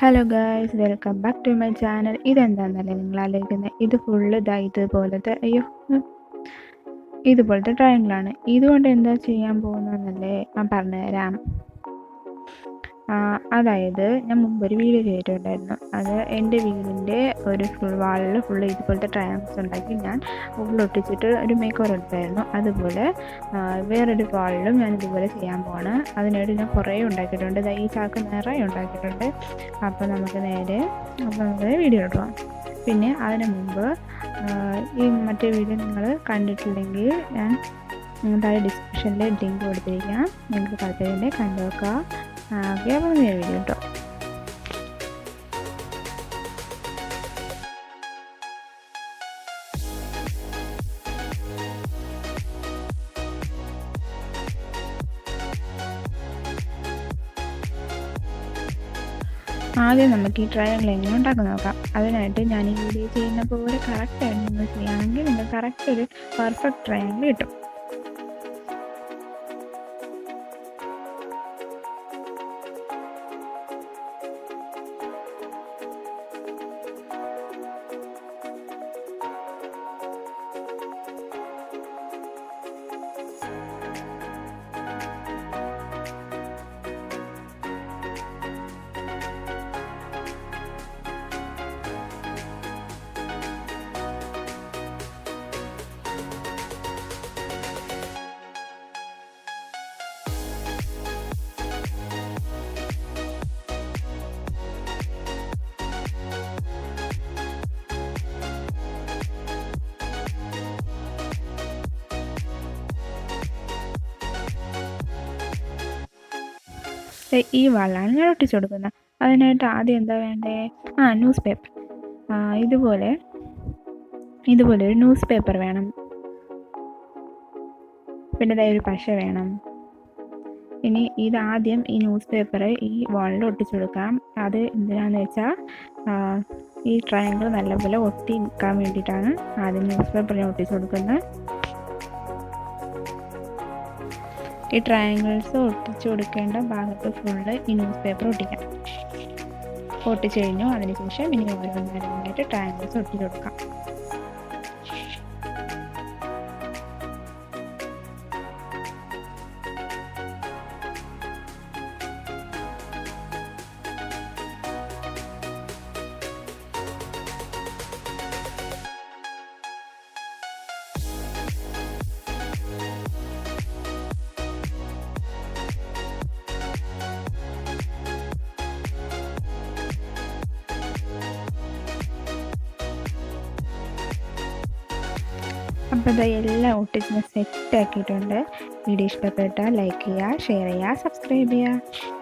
Hello guys welcome back to my channel ഇതെന്താണെന്നല്ലേ നിങ്ങൾ ആലോചിക്കുന്നത്? ഇത് ഫുള്ള് ഇതാ ഇതുപോലത്തെ അയ്യോ. ഇതുപോലത്തെ ട്രയങ്കിളാണ് ഇതുകൊണ്ട് എന്താ ചെയ്യാൻ പോകുന്നതെന്നല്ലേ ഞാൻ പറഞ്ഞുതരാം. അതായത് ഞാൻ മുമ്പ് ഒരു വീഡിയോ ചെയ്തിട്ടുണ്ടായിരുന്നു. അത് എന്റെ വീടിന്റെ ഒരു ഫുൾ വാളിൽ ഫുള്ള് ഇതുപോലത്തെ ട്രയാങ്സ് ഉണ്ടാക്കി ഞാൻ ഉള്ളൊട്ടിച്ചിട്ട് ഒരു മേക്ക് ഓവർ എടുത്തായിരുന്നു. അതുപോലെ വേറൊരു വാളിലും ഞാൻ ഇതുപോലെ ചെയ്യാൻ പോവാണ്. അതിനായിട്ട് ഞാൻ കുറേ ഉണ്ടാക്കിയിട്ടുണ്ട്. ഈ ചാക്ക് നിറയെ ഉണ്ടാക്കിയിട്ടുണ്ട്. അപ്പോൾ നമുക്ക് നേരെ അപ്പോൾ നമുക്ക് വീഡിയോ ഇടാം പിന്നെ അതിന് മുമ്പ് ഈ മറ്റേ വീഡിയോ നിങ്ങൾ കണ്ടിട്ടില്ലെങ്കിൽ ഞാൻ താഴെ ഡിസ്ക്രിപ്ഷനിൽ ലിങ്ക് കൊടുത്തിരിക്കാം. നിങ്ങൾക്ക് താല്പര്യം കണ്ടു നോക്കുക ഓക്കെ പറഞ്ഞു കേട്ടോ. ആദ്യം നമുക്ക് ഈ ട്രയാങ്കിൾ എങ്ങനെ ഉണ്ടാക്കി നോക്കാം. അതിനായിട്ട് ഞാൻ ഈ വീഡിയോ ചെയ്യുന്ന പോലെ കറക്റ്റായിട്ട് നിങ്ങൾ ചെയ്യുകയാണെങ്കിൽ നിങ്ങൾക്ക് കറക്റ്റ് ഒരു പെർഫെക്റ്റ് ട്രയാങ്കിൾ കിട്ടും. ഈ വള്ളാണ് ഞാൻ ഒട്ടിച്ചു കൊടുക്കുന്നത് അതിനായിട്ട് ആദ്യം എന്താ വേണ്ടേ? ആ ന്യൂസ് പേപ്പർ ഇതുപോലെ ഇതുപോലെ ഒരു ന്യൂസ് പേപ്പർ വേണം. പിന്നെ ഒരു പശ വേണം. ഇനി ഇതാദ്യം ഈ ന്യൂസ് പേപ്പർ ഈ വാളിൽ ഒട്ടിച്ചു കൊടുക്കാം. അത് എന്തിനാന്ന് വെച്ചാൽ ഈ ട്രയാങ്കിൾ നല്ലപോലെ ഒട്ടി നിൽക്കാൻ വേണ്ടിയിട്ടാണ് ആദ്യം ന്യൂസ് പേപ്പറിനെ ഒട്ടിച്ചു കൊടുക്കുന്നത്. ഈ ട്രയാങ്കിൾസ് ഒട്ടിച്ചു കൊടുക്കേണ്ട ഭാഗത്ത് ഫുള്ള് ഈ ന്യൂസ് പേപ്പർ ഒട്ടിക്കാം. ഒട്ടിച്ചു കഴിഞ്ഞു. അതിനുശേഷം ഇനി ഓരോന്നായിട്ട് ട്രയാങ്കിൾസ് ഒട്ടിച്ചു കൊടുക്കാം. അപ്പോൾ ഇത് എല്ലാം ഒട്ടിച്ച് സെറ്റ് ആക്കിയിട്ടുണ്ട്. വീഡിയോ ഇഷ്ടപ്പെട്ടാൽ ലൈക്ക് ചെയ്യുക ഷെയർ ചെയ്യുക സബ്സ്ക്രൈബ് ചെയ്യുക.